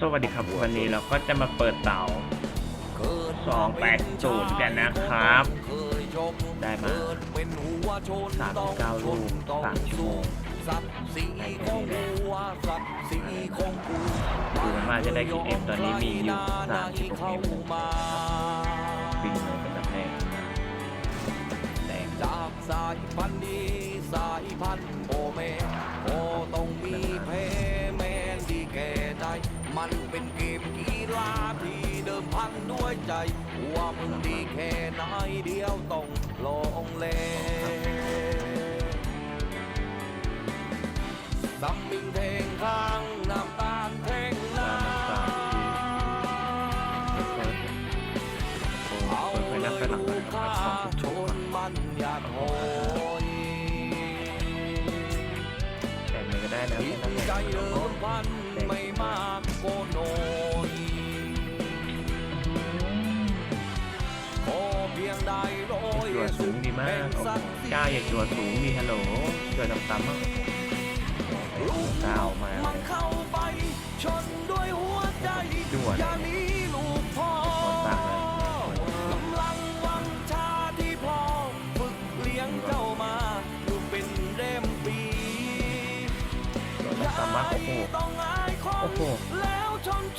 สวัสดีครับวันนี้เราก็จะมาเปิดเตา280กันนะครับ ได้มา39ลูก3ชั่วโมงในแค่นี้แหละดูมันว่าจะได้กี่เอ็มตอนนี้มีอยู่36เอ็ม มันเป็นเกมกีฬาที่เดิมพันด้วยใจ ว่ามึงดีแค่ไหนเดียวต้องลงเลซัมมิงเทงข้างน้ำตาลเทงนาเอาไปเลนับยไปหลังลูกันะคค้ารับชนมันอยากโหยแต่ไม่ก็ได้นะแค่ตนั้นแหละใจเดิมพันไม่มาก โกโนยขอเพียงได้โรยจัวสูงดีมากโอ้โหก้าอยากจัวสูงดีฮัลโหลจัวต่ำๆอะก้าวมาเลมันยเข้าไปชนด้วยหัวใจจั่วอย่าหนีลูกพ่อปากเลยกำลังวังชาที่พ่อฝึกเลี้ยงเจ้ามาอยู่เป็นเร่มปีจัวต่ำๆมากโอ้โหต้องอายคน โอ้โห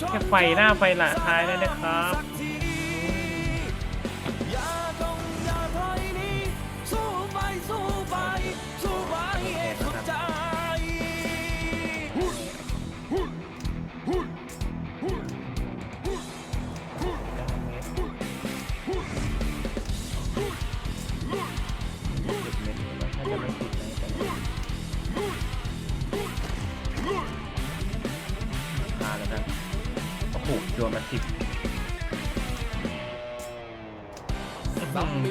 แค่ไฟหน้าไฟหลังท้ายเลยนะครับ อ้โหจัวมาสิบ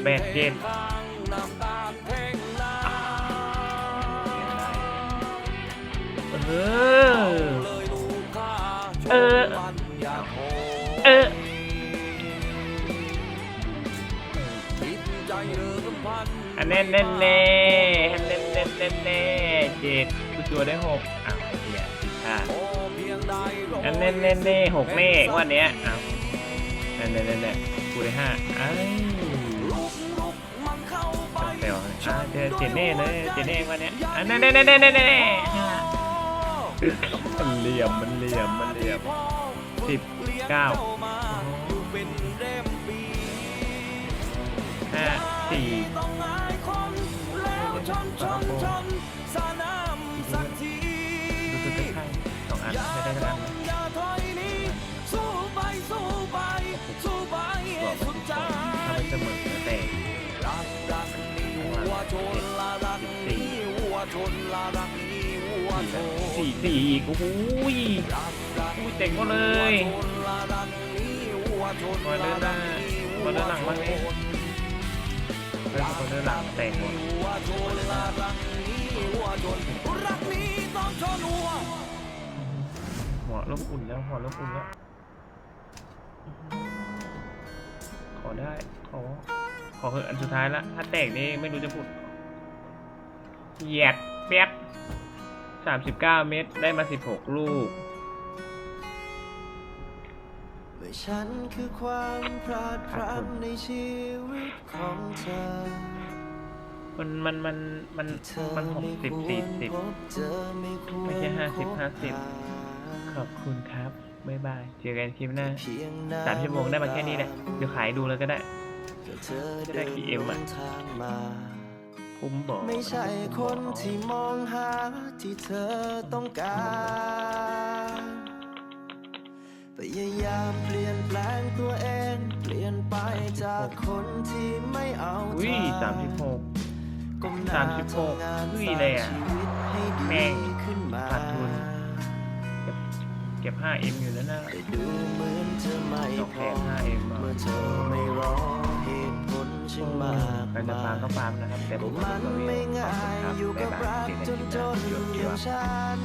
แปดเจ็ดข้างน้ำตาลเพ่งนาเออเลยลูกค้าชเออนมันอย่าโหยเออจิตใจเดิมพันอันแน่นแน่นแน่อันแน่นแน่นแน่นแน่เจ็ดกูจัวได้หกอ้าวไอ้เหี้ยผิดพลาดข อันเน่นแน่นแน่หกเน่งวันเนี้ยอ้าวแน่นแน่นแน่นกูได้ห้าอ้าวเดี๋ยวอ่าเจอเจ็ดแน่เลยเจเน่วันเนี้ยอันแน่นแน่นแน่นแน่นแน่นแน่มันเหลี่ยมมันเหลี่ยมมันเหลี่ยมสิบเก้า ก่อนไปต้กัอนงอย่าถอยหนีสู้ไปสู้ไปสู้ไปให้สุมาดใจสองถ้ามันเสมอแต่รักรักนี่วัวชนละรักนี่วัวชนละรักนี่วัวชนสี่สี่อีกโอ้โหอุ้ยเจ๋งหมดเลยวัวชนละรักนี่วัวชนมาเดินหน้ามาเดินหลังบ้างดิวัวชนเพื่อนคนเดินหลังแต่งหมดวัวชนะรักนี้วัวชนรักนี้ต้องชนวัว หัวเริ่มอุ่นแล้วหัวเริ่มอุ่นแล้ว ขอได้ ขอ ขอเหอะอันสุดท้ายละ ถ้าแตกนี่ไม่รู้จะพูดเหยียดเปียกสามสิบเก้าเมตรได้มาสิบหกลูกเมื่อฉันคือความพลาดพลั้งในชีวิตของเธอ มันมันมันมันเธอมันหกไม่สิบควสี่รสิบพบเจอไม่ควรไม่ใช่50พบ50หา ขอบคุณครับบ๊ายบาย เจอกันคลิปหน้าเพียงน้สามชั่วโมงได้มาแค่นี้แหละเดี๋ยวขายดูแล้วก็ได้เธอจะได้กี่เอ็มอะดินทางมาคุ้มบอกไม่ใช่คนที่มองหาที่เธอต้องการพยายามเปลี่ยนแปลงตัวเอง เปลี่ยนไปจากคนที่ไม่เอาอุ้เธยอสามสิบหกก้มหน้สามสิบหกทำงานอุ้ยเลยอะสร้างชีวิตให้ดีแม่งขึ้นมาขาดทุนเก็บ 5M อยู่แล้วนะแต่ดูเหมือนจะไม่ดอกพแพอง 5M มาเมื่อเธอไม่รอเหตุผลฉันมากใครจะฟาร์มก็ฟาร์มนะครับ แต่ผก็มมันไม่ง่ายอยู่กับรักจนจนๆอย่างฉัน